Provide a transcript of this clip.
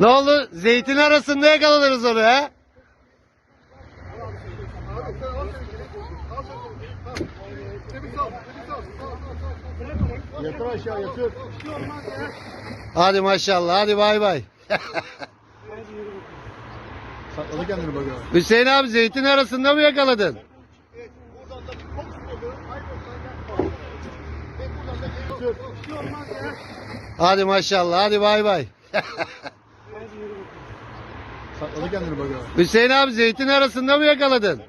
ne oldu? Zeytin arasında yakaladınız onu ha? Yatır aşağı yatır. Hadi maşallah hadi bay bay. Sakladı kendini bak. Hüseyin abi zeytin arasında mı yakaladın? Hadi maşallah hadi bay bay. Hüseyin abi zeytin arasında mı yakaladın?